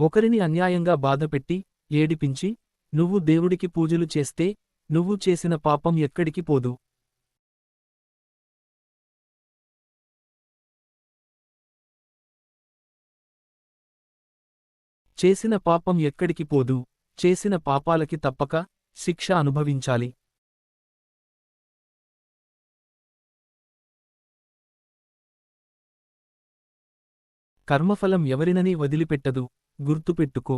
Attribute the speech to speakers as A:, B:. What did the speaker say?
A: ఒకరిని అన్యాయంగా బాధపెట్టి ఏడిపించి నువ్వు దేవుడికి పూజలు చేస్తే నువ్వు చేసిన పాపం ఎక్కడికి పోదు. చేసిన పాపం ఎక్కడికి పోదు చేసిన పాపాలకి తప్పక శిక్ష అనుభవించాలి. కర్మఫలం ఎవరినని వదిలిపెట్టదు. గుర్తుపెట్టుకో.